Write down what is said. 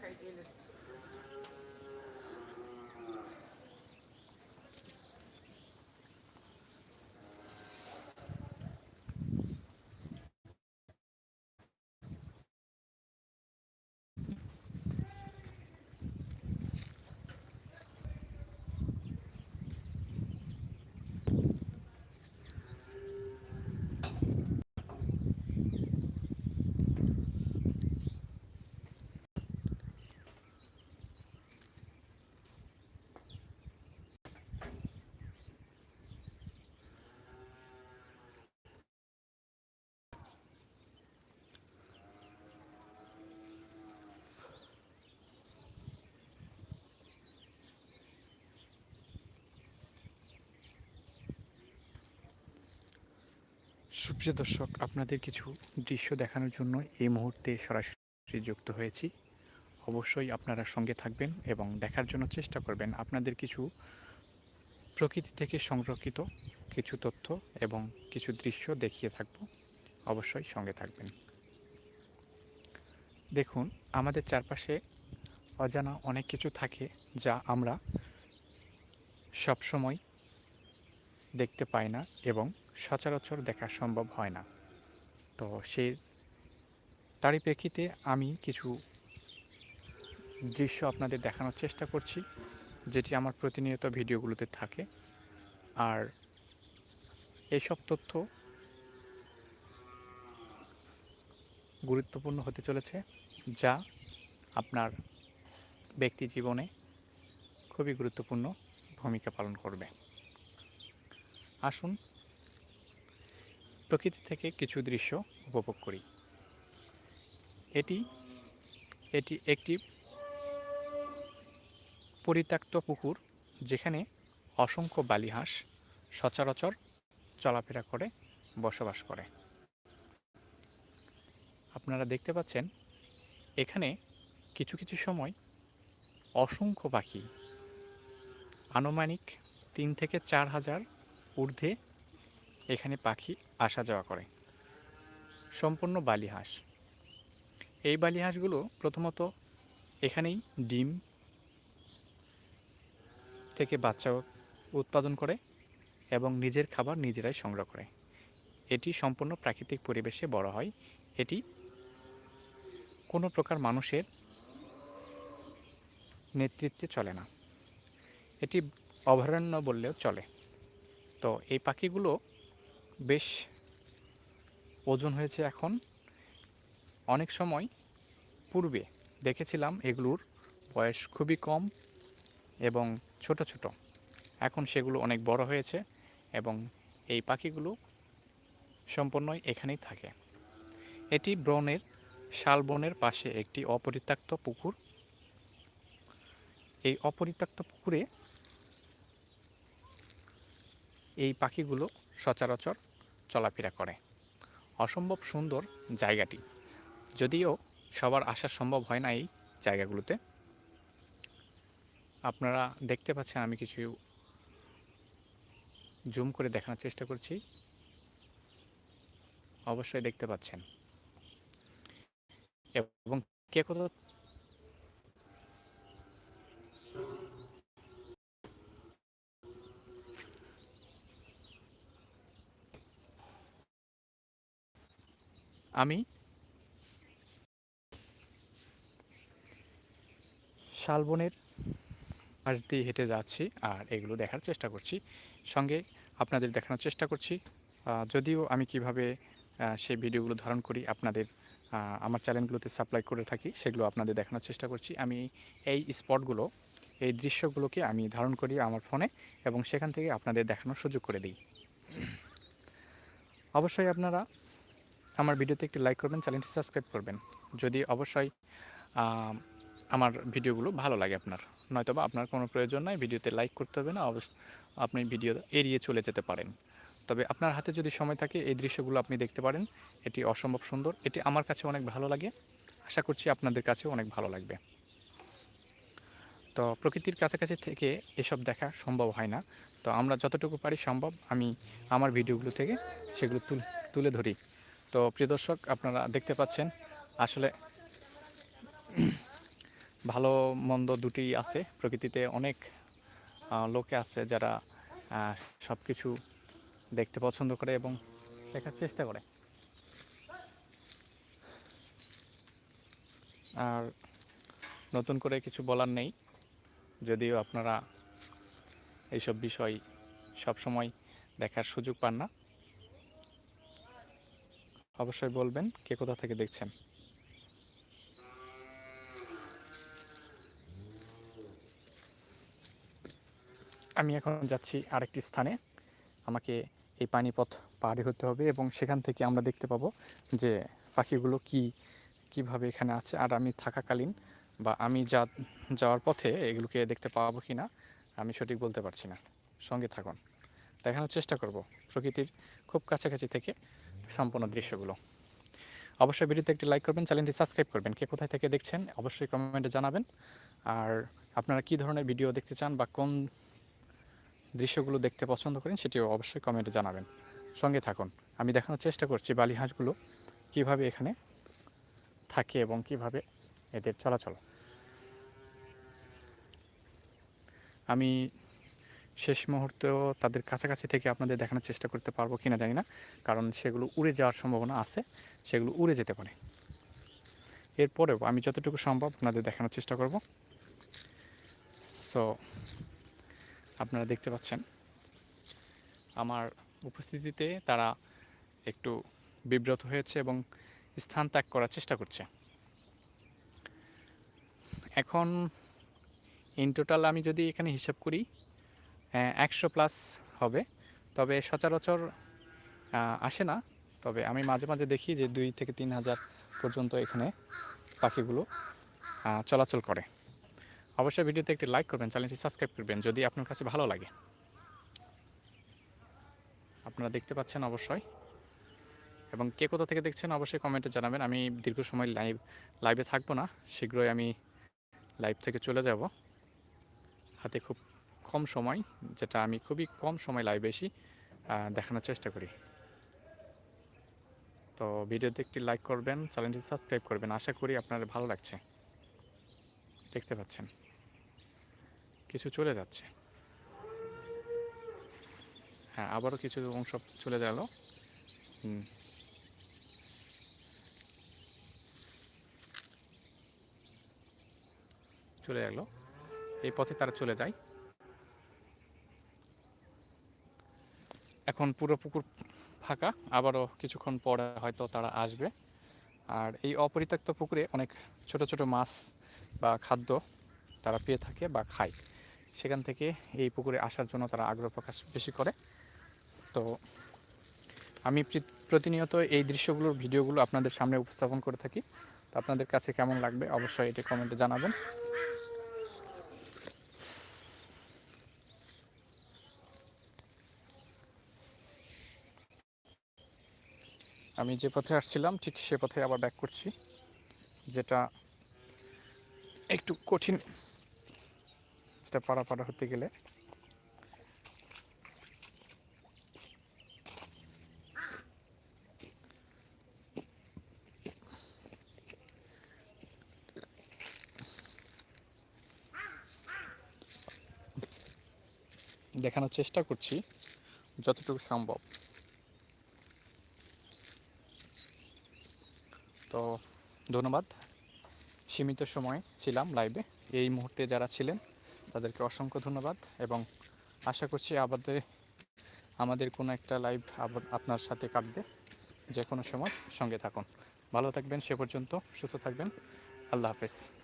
Kay Gillis. সুপ্রিয় দর্শক, আপনাদের কিছু দৃশ্য দেখানোর জন্য এই মুহূর্তে সরাসরি যুক্ত হয়েছি। অবশ্যই আপনারা সঙ্গে থাকবেন এবং দেখার জন্য চেষ্টা করবেন আপনাদের কিছু প্রকৃতি থেকে সংরক্ষিত কিছু তথ্য এবং কিছু দৃশ্য দেখিয়ে থাকব। অবশ্যই সঙ্গে থাকবেন। দেখুন, আমাদের চারপাশে অজানা অনেক কিছু থাকে যা আমরা সবসময় দেখতে পাই না এবং সচরাচর দেখা সম্ভব হয় না। তো সেই তারই প্রেক্ষিতে আমি কিছু দৃশ্য আপনাদের দেখানোর চেষ্টা করছি, যেটি আমার প্রতিনিয়ত ভিডিওগুলোতে থাকে। আর এইসব তথ্য গুরুত্বপূর্ণ হতে চলেছে, যা আপনার ব্যক্তি জীবনে খুবই গুরুত্বপূর্ণ ভূমিকা পালন করবে। আসুন। প্রকৃতি থেকে কিছু দৃশ্য উপভোগ করি। এটি এটি একটি পরিত্যক্ত পুকুর যেখানে অসংখ্য বালিহাঁস সচরাচর চলাফেরা করে, বসবাস করে। আপনারা দেখতে পাচ্ছেন, এখানে কিছু কিছু সময় অসংখ্য পাখি, আনুমানিক তিন থেকে চার হাজার ঊর্ধ্বে এখানে পাখি আসা যাওয়া করে। সম্পূর্ণ বালিহাঁস। এই বালিহাঁসগুলো প্রথমত এখানেই ডিম থেকে বাচ্চা উৎপাদন করে এবং নিজের খাবার নিজেরাই সংগ্রহ করে। এটি সম্পূর্ণ প্রাকৃতিক পরিবেশে বড় হয়। এটি কোনো প্রকার মানুষের নেতৃত্বে চলে না। এটি অভয়ারণ্য বললেও চলে। তো এই পাখিগুলো বেশ ওজন হয়েছে এখন। অনেক সময় পূর্বে দেখেছিলাম এগুলোর বয়স খুবই কম এবং ছোট ছোট। এখন সেগুলো অনেক বড় হয়েছে এবং এই পাখিগুলো সম্পূর্ণই এখানেই থাকে। এটি ব্রণের শালবনের পাশে একটি অপরিত্যক্ত পুকুর। এই অপরিত্যক্ত পুকুরে এই পাখিগুলো সচরাচর চলাফেরা করে। অসম্ভব সুন্দর জায়গাটি। যদিও সবার আসা সম্ভব হয় না এই জায়গাগুলোতে। আপনারা দেখতে পাচ্ছেন আমি কিছু জুম করে দেখানোর চেষ্টা করছি। অবশ্যই দেখতে পাচ্ছেন। এবং কে কোথাও আমি? শালবনের পাশ দিয়ে হেঁটে যাচ্ছি আর এগুলো দেখার চেষ্টা করছি। সঙ্গে আপনাদের দেখানোর চেষ্টা করছি। যদিও আমি কীভাবে সেই ভিডিওগুলো ধারণ করি আপনাদের আমার চ্যানেলগুলোতে সাপ্লাই করে থাকি, সেগুলো আপনাদের দেখানোর চেষ্টা করছি। আমি এই স্পটগুলো, এই দৃশ্যগুলোকে আমি ধারণ করি আমার ফোনে এবং সেখান থেকে আপনাদের দেখানোর সুযোগ করে দিই। অবশ্যই আপনারা আমার ভিডিওতে একটি লাইক করবেন চ্যানেলটি সাবস্ক্রাইব করবেন। যদি অবশ্যই আমার ভিডিওগুলো ভালো লাগে আপনার, নয়তোবা আপনার কোনো প্রয়োজন নাই, ভিডিওতে লাইক করতে হবে না, অবশ্য আপনি ভিডিও এড়িয়ে চলে যেতে পারেন। তবে আপনার হাতে যদি সময় থাকে, এই দৃশ্যগুলো আপনি দেখতে পারেন। এটি অসম্ভব সুন্দর, এটি আমার কাছে অনেক ভালো লাগে, আশা করছি আপনাদের কাছেও অনেক ভালো লাগবে। তো প্রকৃতির কাছাকাছি থেকে এসব দেখা সম্ভব হয় না। তো আমরা যতটুকু পারি সম্ভব, আমি আমার ভিডিওগুলো থেকে সেগুলো তুল, তুলে ধরি। তো প্রিয় দর্শক, আপনারা দেখতে পাচ্ছেন, আসলে ভালো মন্দ দুটি আছে। প্রকৃতিতে অনেক লোকে আছে যারা সব কিছু দেখতে পছন্দ করে এবং দেখার চেষ্টা করে। আর নতুন করে কিছু বলার নেই, যদিও আপনারা এইসব বিষয় সব সময় দেখার সুযোগ পান না। অবশ্যই বলবেন কে কোথা থেকে দেখছেন। আমি এখন যাচ্ছি আরেকটি স্থানে। আমাকে এই পানিপথ পাড়ি হতে হবে এবং সেখান থেকে আমরা দেখতে পাবো যে পাখিগুলো কি, কীভাবে এখানে আছে, আর আমি থাকাকালীন বা আমি যা, যাওয়ার পথে এগুলোকে দেখতে পাবো কি না আমি সঠিক বলতে পারছি না। সঙ্গে থাকুন। দেখানোর চেষ্টা করব প্রকৃতির খুব কাছাকাছি থেকে। সম্পূর্ণ দৃশ্যগুলো। অবশ্যই ভিডিওতে একটি লাইক করবেন চ্যানেলটি সাবস্ক্রাইব করবেন। কে কোথায় থেকে দেখছেন, অবশ্যই কমেন্টে জানাবেন। আর আপনারা কী ধরনের ভিডিও দেখতে চান বা কোন দৃশ্যগুলো দেখতে পছন্দ করেন, সেটিও অবশ্যই কমেন্টে জানাবেন। সঙ্গে থাকুন। আমি দেখানোর চেষ্টা করছি বালি হাঁসগুলো কীভাবে এখানে থাকে এবং কীভাবে এদের চলাচল। আমি শেষ মুহূর্তেও তাদের কাছাকাছি থেকে আপনাদের দেখানোর চেষ্টা করতে পারব কি না জানি না। কারণ সেগুলো উড়ে যাওয়ার সম্ভাবনা আছে, সেগুলো উড়ে যেতে পারে। এরপরেও আমি যতটুকু সম্ভব আপনাদের দেখানোর চেষ্টা করব। সো আপনারা দেখতে পাচ্ছেন, আমার উপস্থিতিতে তারা একটু বিব্রত হয়েছে এবং স্থান ত্যাগ করার চেষ্টা করছে। এখন ইন টোটাল আমি যদি এখানে হিসাব করি একশো প্লাস হবে। তবে সচরাচর আসে না। তবে আমি মাঝে মাঝে দেখি যে দুই থেকে তিন হাজার পর্যন্ত এখানে পাখিগুলো চলাচল করে। অবশ্যই ভিডিওতে একটি লাইক করবেন, চ্যানেলটি সাবস্ক্রাইব করবেন, যদি আপনার কাছে ভালো লাগে। আপনারা দেখতে পাচ্ছেন অবশ্যই। এবং কে কোথা থেকে দেখছেন অবশ্যই কমেন্টে জানাবেন। আমি দীর্ঘ সময় লাইভ লাইভে থাকব না। শীঘ্রই আমি লাইভ থেকে চলে যাব। হাতে খুব কম সময়, যেটা আমি খুবই কম সময় লাইভে এসি দেখানোর চেষ্টা করি। তো ভিডিওতে একটি লাইক করবেন, চ্যানেলটি সাবস্ক্রাইব করবেন। আশা করি আপনার ভালো লাগছে। দেখতে পাচ্ছেন। কিছু চলে যাচ্ছে। হ্যাঁ আবারও কিছু অংশ চলে গেল। হুম। চলে গেল। এই পথে তারা চলে যায়। এখন পুরো পুকুর ফাঁকা, আবারও কিছুক্ষণ পরে হয়তো তারা আসবে। আর এই অপরিত্যক্ত পুকুরে অনেক ছোট ছোট মাছ বা খাদ্য তারা পেয়ে থাকে বা খায়। সেখান থেকে এই পুকুরে আসার জন্য তারা আগ্রহ প্রকাশ বেশি করে। তো আমি প্রতিনিয়ত এই দৃশ্যগুলোর ভিডিওগুলো আপনাদের সামনে উপস্থাপন করে থাকি। তো আপনাদের কাছে কেমন লাগবে অবশ্যই এটি কমেন্টে জানাবেন। আমি যে পথে আসছিলাম, ঠিক সে পথে আবার ব্যাক করছি, যেটা একটু কঠিন, যেটা পারাপাড়া হতে গেলে। দেখানোর চেষ্টা করছি, যতটুকু সম্ভব। তো ধন্যবাদ। সীমিত সময়ে ছিলাম লাইভে এই মুহূর্তে যারা ছিলেন, তাদেরকে অসংখ্য ধন্যবাদ এবং আশা করছি আবাদে আমাদের কোনো একটা লাইভ আবার আপনার সাথে কাটবে। যে কোনো সময় সঙ্গে থাকুন। ভালো থাকবেন সে পর্যন্ত, সুস্থ থাকবেন। আল্লাহ হাফেজ।